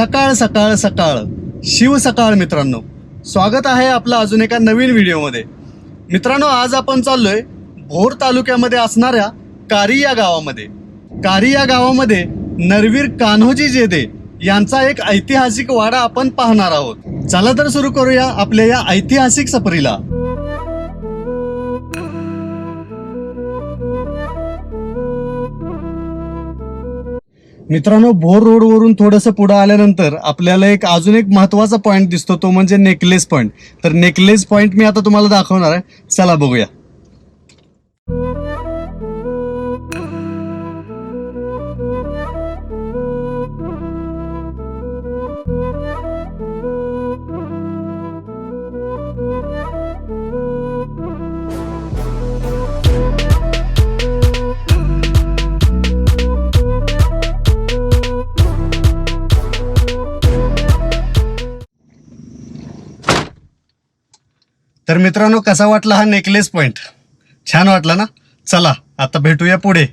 सकाळ सकाळ सकाळ. शिव सकाळ मित्रांनो. स्वागत आहे आपलं अजून एका नवीन व्हिडिओमध्ये. मित्रांनो आज आपण चाललोय भोर तालुक्यामध्ये असणाऱ्या कारी या गावामध्ये. कारी या गावामध्ये नरवीर कान्होजी जेदे यांचा एक ऐतिहासिक वाडा आपण पाहणार आहोत. चला तर सुरू करूया आपल्या या ऐतिहासिक सफरीला. मित्रांनो भोर रोड वरून थोडस पुढे आल्यानंतर आपल्याला एक अजून एक महत्त्वाचा पॉइंट दिसतो तो म्हणजे नेकलेस पॉइंट तर नेकलेस पॉइंट मी आता तुम्हाला दाखवणार आहे. चला बघूया. तर मित्रांनो कसा वाटला हा नेकलेस पॉईंट छान वाटला ना? चला आता भेटूया पुढे.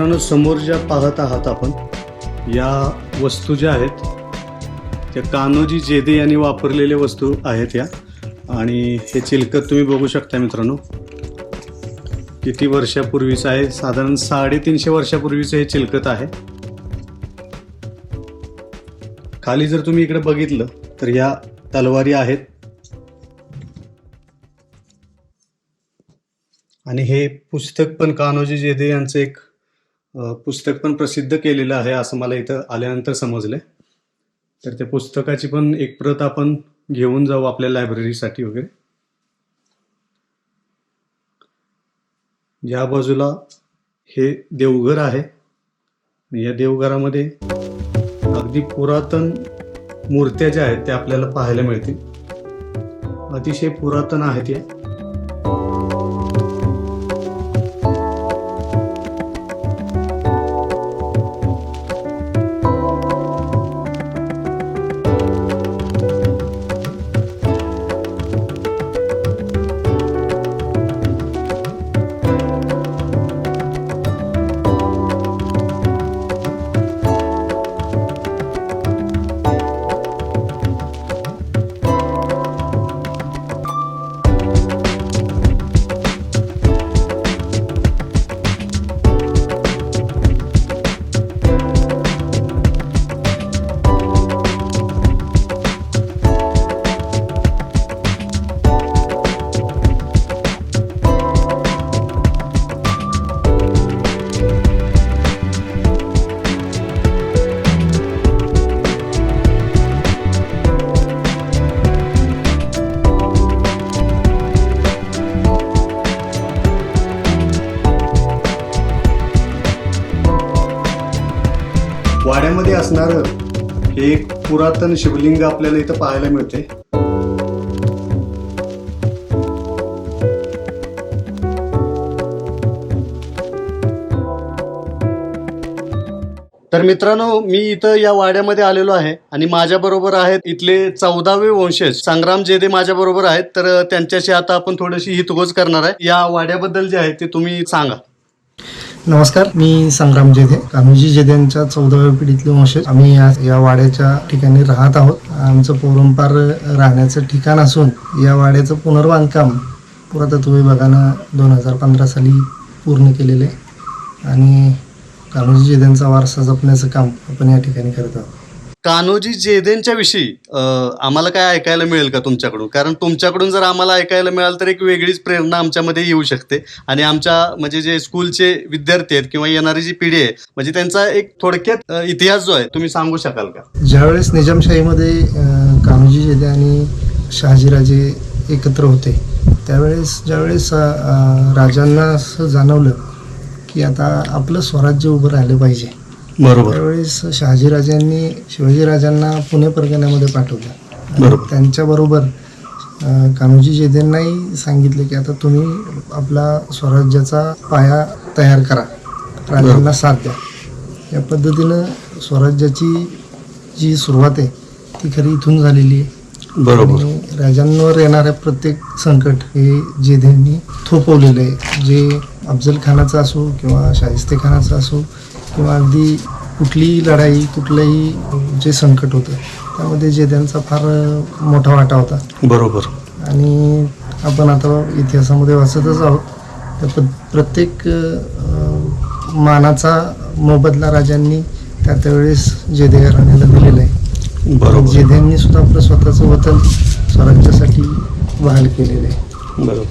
मित्रांनो समोर ज्या पाहत आहात आपण या वस्तू ज्या आहेत त्या कान्होजी जेदे यांनी वापरलेल्या वस्तू आहेत या. आणि हे चिलकत तुम्ही बघू शकता मित्रांनो किती वर्षापूर्वीचं आहे. साधारण साडेतीनशे वर्षापूर्वीचं हे चिलकत आहे. खाली जर तुम्ही इकडे बघितलं तर या तलवारी आहेत. आणि हे पुस्तक पण कान्होजी जेदे यांचं एक पुस्तक पण प्रसिद्ध केलेलं आहे असं मला इथं आल्यानंतर समजलंय. तर त्या पुस्तकाची पण एक प्रत आपण घेऊन जाऊ आपल्या लायब्ररीसाठी वगैरे. या बाजूला हे देवघर आहे. या देवघरामध्ये अगदी पुरातन मूर्त्या ज्या आहेत त्या आपल्याला पाहायला मिळतील. अतिशय पुरातन आहेत या. असणार हे एक पुरातन शिवलिंग आपल्याला इथं पाहायला मिळते. तर मित्रांनो मी इथं या वाड्यामध्ये आलेलो आहे आणि माझ्या बरोबर आहेत इथले चौदावे वंशज. संग्राम जेदे माझ्याबरोबर आहेत तर त्यांच्याशी आता आपण थोडीशी हितगोज करणार आहे. या वाड्याबद्दल जे आहे ते तुम्ही सांगा. नमस्कार मी संग्राम जेधे कान्होजी जेधेंच्या चौदाव्या पिढीतले वंशज आम्ही या वाड्याच्या ठिकाणी राहत आहोत. आमचं पोरंपार राहण्याचं ठिकाण असून या वाड्याचं पुनर्बांधकाम पुरातत्व विभागानं दोन हजार पंधरा साली पूर्ण केलेलं आहे. आणि कान्होजी जेधेंचा वारसा जपण्याचं काम आपण या ठिकाणी करत आहोत. कान्होजी जेदेंच्या विषयी आम्हाला काय ऐकायला मिळेल का तुमच्याकडून? कारण तुमच्याकडून जर आम्हाला ऐकायला मिळालं तर एक वेगळीच प्रेरणा आमच्यामध्ये येऊ शकते. आणि आमच्या म्हणजे जे स्कूलचे विद्यार्थी आहेत किंवा येणारी जी पिढी आहे म्हणजे त्यांचा एक थोडक्यात इतिहास जो आहे तुम्ही सांगू शकाल का? ज्यावेळेस निजामशाहीमध्ये कान्होजी जेदे आणि शहाजीराजे एकत्र होते त्यावेळेस ज्यावेळेस राजांना असं जाणवलं की आता आपलं स्वराज्य उभं राहिलं पाहिजे. बरोबर. त्यावेळेस शहाजीराजांनी शिवाजीराजांना पुणे परगण्यामध्ये पाठवलं. त्यांच्याबरोबर कान्होजी जेधेंनाही सांगितलं की आता तुम्ही आपला स्वराज्याचा पाया तयार करा. राजांना साथ द्या. या पद्धतीनं स्वराज्याची जी सुरुवात आहे ती खरी इथून झालेली आहे. बरोबर. राजांवर येणाऱ्या प्रत्येक संकट हे जेधेंनी थोपवलेलं आहे. जे अफजल खानाचं असो किंवा शाहिस्ते खानाचं असो किंवा अगदी कुठलीही लढाई कुठलंही जे संकट होतं त्यामध्ये जेध्यांचा फार मोठा वाटा होता. बरोबर. आणि आपण आता इतिहासामध्ये वाचतच आहोत. प प्रत्येक मानाचा मोबदला राजांनी त्या त्यावेळेस जेधे घराण्याला दिलेला आहे. बरोबर. जेध्यांनी सुद्धा आपलं स्वतःचं वतन स्वराज्यासाठी बहाल केलेलं आहे. बरोबर.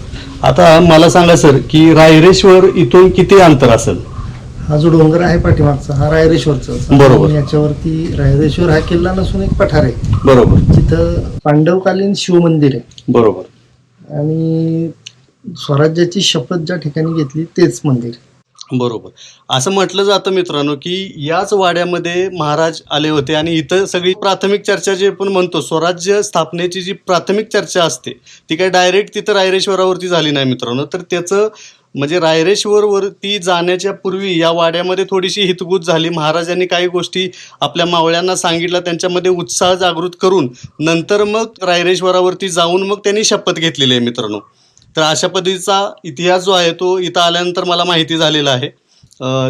आता मला सांगा सर की रायरेश्वर इथून किती अंतर असेल? हा जो डोंगर आहे पाठीमागचा हा रायरेश्वरचा बरोबर. याच्यावरती रायरेश्वर हा किल्ला नसून एक पठार आहे. बरोबर. तिथं पांडवकालीन शिवमंदिर आहे. बरोबर. आणि स्वराज्याची शपथ ज्या ठिकाणी घेतली तेच मंदिर. बरोबर. असं म्हटलं जातं मित्रांनो की याच वाड्यामध्ये महाराज आले होते आणि इथं सगळी प्राथमिक चर्चा जे आपण म्हणतो स्वराज्य स्थापनेची जी प्राथमिक चर्चा असते ती काही डायरेक्ट तिथं रायरेश्वरावरती झाली नाही मित्रांनो. तर त्याचं म्हणजे रायरेश्वरवरती जाण्याच्या पूर्वी या वाड्यामध्ये थोडीशी हितगुज झाली. महाराजांनी काही गोष्टी आपल्या मावळ्यांना सांगितल्या. त्यांच्यामध्ये उत्साह जागृत करून नंतर मग रायरेश्वरावरती जाऊन मग त्यांनी शपथ घेतलेली आहे मित्रांनो. तर अशा पद्धतीचा इतिहास जो आहे तो इथं आल्यानंतर मला माहिती झालेला आहे.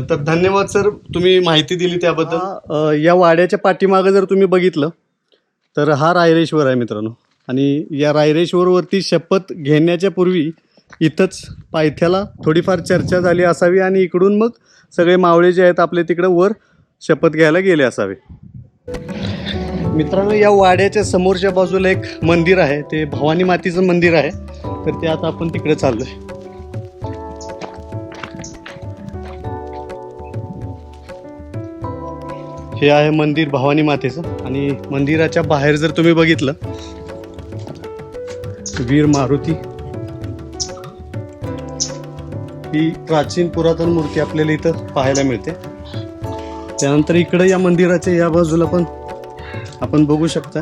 तर धन्यवाद सर तुम्ही माहिती दिली त्याबद्दल. या वाड्याच्या पाठीमागं जर तुम्ही बघितलं तर हा रायरेश्वर आहे मित्रांनो. आणि या रायरेश्वरवरती शपथ घेण्याच्या पूर्वी इथंच पायथ्याला थोडीफार चर्चा झाली असावी आणि इकडून मग सगळे मावळे जे आहेत आपले तिकडे वर शपथ घ्यायला गेले असावे. मित्रांनो या वाड्याच्या समोरच्या बाजूला एक मंदिर आहे. ते भवानी मातीचं मंदिर आहे. तर ते आता आपण तिकडे चाललोय. हे आहे मंदिर भवानी मातेचं आणि मंदिराच्या बाहेर जर तुम्ही बघितलं वीर मारुती ही प्राचीन पुरातन मूर्ती आपल्याला इथं पाहायला मिळते. त्यानंतर इकडे या मंदिराच्या या बाजूला पण आपण बघू शकता.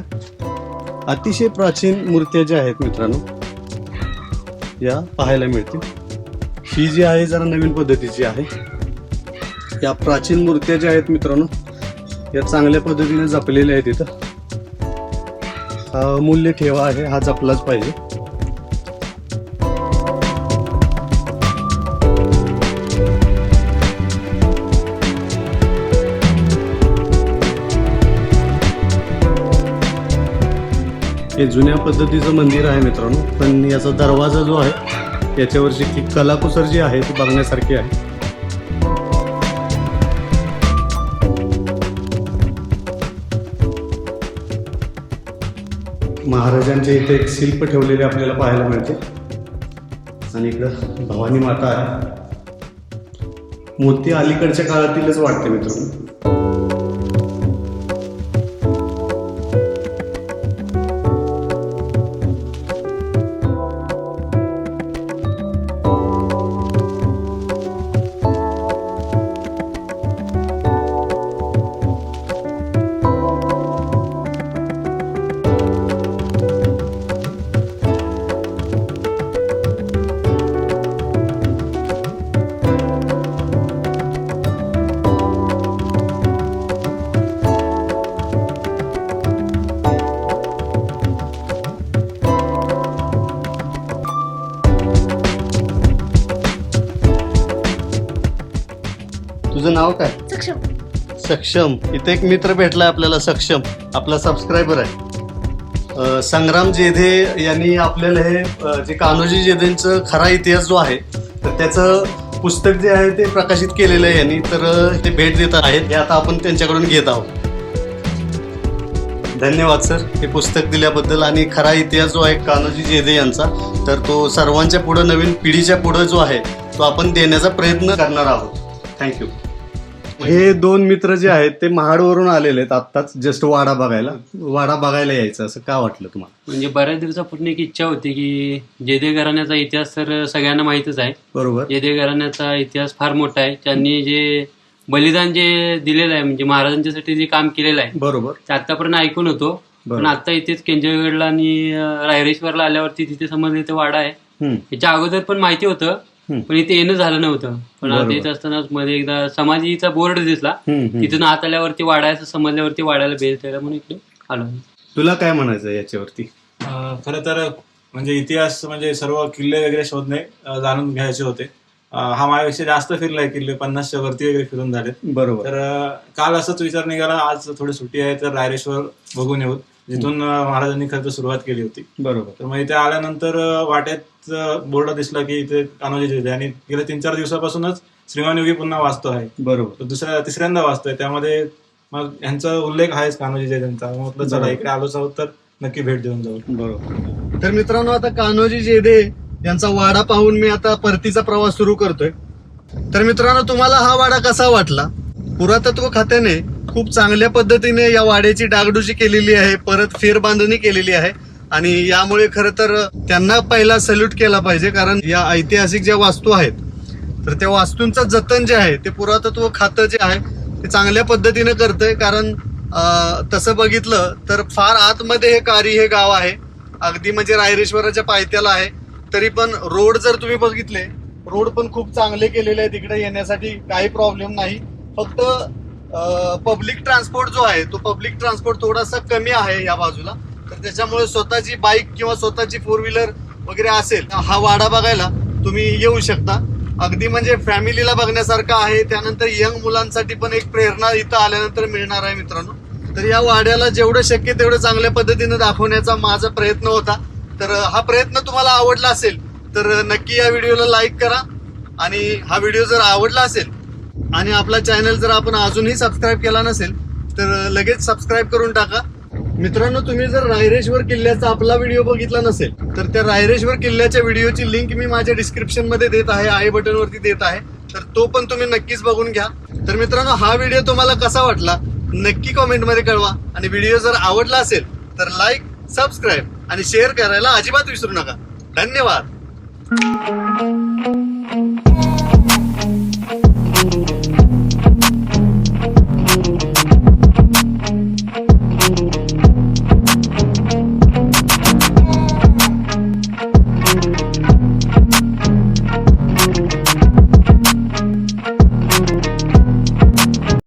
अतिशय प्राचीन मूर्त्या ज्या आहेत मित्रांनो या पाहायला मिळतील. ही जी आहे जरा नवीन पद्धतीची आहे या प्राचीन मूर्त्या ज्या आहेत मित्रांनो या चांगल्या पद्धतीने जपलेल्या आहेत इथं. हा अमूल्य ठेवा आहे हा जपलाच पाहिजे. हे जुन्या पद्धतीचं मंदिर आहे मित्रांनो. पण याचा दरवाजा जो आहे याच्यावरची ती कलाकुसर जी आहे ती बघण्यासारखी आहे. महाराजांचे इथे एक शिल्प ठेवलेले आपल्याला पाहायला मिळते. आणि इकडं भवानी माता आहे. मोती अलीकडच्या काळातीलच वाटते मित्रांनो. तुझं नाव काय? सक्षम. सक्षम. इथे एक मित्र भेटलाय आपल्याला सक्षम. आपला सबस्क्रायबर आहे. अ, संग्राम जेधे यांनी आपल्याला हे अ, जे कान्होजी जेधेंचं खरा इतिहास जो आहे तर त्याचं पुस्तक जे आहे ते प्रकाशित केलेलं आहे यांनी. तर अ, ते भेट देत आहेत. हे आता आपण त्यांच्याकडून घेत आहोत. धन्यवाद सर. हे पुस्तक दिल्याबद्दल आणि खरा इतिहास जो आहे कान्होजी जेधे यांचा तर तो सर्वांच्या पुढं नवीन पिढीच्या पुढं जो आहे तो आपण देण्याचा प्रयत्न करणार आहोत. थँक्यू हे दोन मित्र जे आहेत ते महाडवरून आलेले आहेत. आत्ताच जस्ट वाडा बघायला. वाडा बघायला यायचं. असं का वाटलं तुम्हाला? म्हणजे बऱ्याच दिवसापूर्वी एक इच्छा होती की जेदे घराण्याचा इतिहास तर सगळ्यांना माहीतच आहे. बरोबर. जेदे घराण्याचा इतिहास फार मोठा आहे. त्यांनी जे बलिदान जे दिलेलं आहे म्हणजे महाराजांच्यासाठी जे काम केलेलं आहे बरोबर. ते आतापर्यंत ऐकून होतो. पण आता इथेच केंजळगडला आणि रायरेश्वरला आल्यावरती तिथे समजलं इथे वाडा आहे. हम्म, याच्या अगोदर पण माहिती होतं. पण इथे येणं झालं नव्हतं. पण आता. येत असताना मध्ये एकदा समाधीचा बोर्ड दिसला. तिथून आत आल्यावरती असं समजल्यावरती वाड्याला भेट द्यायला म्हणून इकडे आलो. तुला काय म्हणायचं याच्यावरती? खरं तर म्हणजे इतिहास म्हणजे सर्व किल्ले वगैरे शोधणे जाणून घ्यायचे होते. हा माझ्यापेक्षा जास्त फिरलाय किल्ले पन्नासच्या वरती वगैरे फिरून झालेत. बरोबर. तर काल असंच विचार निघाला आज थोडी सुट्टी आहे तर रायरेश्वर बघून येऊ. जिथून महाराजांनी खरं तर सुरुवात केली होती. बरोबर. तर मग इथे आल्यानंतर वाटेत बोर्ड दिसला की इथे कान्होजी जयंती आणि गेल्या तीन चार दिवसापासूनच श्रीमान योगी पुन्हा वाचतो आहे. बरोबर. तो दुसऱ्या तिसऱ्यांदा वाचतोय. त्यामध्ये मग यांचा उल्लेख आहेच कान्होजी जयंतीचा मग म्हटलं चला. इकडे आलोच आहोत तर नक्की भेट देऊन जाऊ. बरोबर. तर मित्रांनो आता कान्होजी जेदे यांचा वाडा पाहून मी आता परतीचा प्रवास सुरू करतोय. तर मित्रांनो तुम्हाला हा वाडा कसा वाटला? पुरातत्व खात्याने खूप चांगल्या पद्धतीने या वाड्याची डागडुजी केलेली आहे परत फेरबांधणी केलेली आहे. आणि यामुळे खरं तर त्यांना पहिला सल्यूट केला पाहिजे कारण या ऐतिहासिक ज्या वास्तू आहेत तर त्या वास्तूंचं जतन जे आहे ते पुरातत्व खातं जे आहे ते चांगल्या पद्धतीने करतंय. कारण तसं बघितलं तर फार आतमध्ये हे कारी हे गाव आहे. अगदी म्हणजे रायरेश्वराच्या पायथ्याला आहे. तरी पण रोड जर तुम्ही बघितले रोड पण खूप चांगले केलेले आहेत. तिकडे येण्यासाठी काही प्रॉब्लेम नाही. फक्त पब्लिक ट्रान्सपोर्ट जो आहे तो पब्लिक ट्रान्सपोर्ट थोडासा कमी आहे या बाजूला. तर त्याच्यामुळे स्वतःची बाईक किंवा स्वतःची फोर व्हीलर वगैरे असेल हा वाडा बघायला तुम्ही येऊ शकता. अगदी म्हणजे फॅमिलीला बघण्यासारखं आहे त्यानंतर यंग मुलांसाठी पण एक प्रेरणा इथं आल्यानंतर मिळणार आहे मित्रांनो. तर या वाड्याला जेवढं शक्य तेवढं चांगल्या पद्धतीनं दाखवण्याचा माझा प्रयत्न होता. तर हा प्रयत्न तुम्हाला आवडला असेल तर नक्की या व्हिडिओला लाईक करा. आणि हा व्हिडिओ जर आवडला असेल आणि आपला चॅनल जर आपण अजूनही सबस्क्राईब केला नसेल तर लगेच सबस्क्राईब करून टाका. मित्रांनो तुम्ही जर रायरेश्वर किल्ल्याचा आपला व्हिडिओ बघितला नसेल तर त्या रायरेश्वर किल्ल्याच्या व्हिडिओची लिंक मी माझ्या डिस्क्रिप्शनमध्ये देत आहे आय बटन वरती देत आहे. तर तो पण तुम्ही नक्कीच बघून घ्या. तर मित्रांनो हा व्हिडिओ तुम्हाला कसा वाटला नक्की कॉमेंटमध्ये कळवा. आणि व्हिडिओ जर आवडला असेल तर लाईक सबस्क्राईब आणि शेअर करायला अजिबात विसरू नका. धन्यवाद.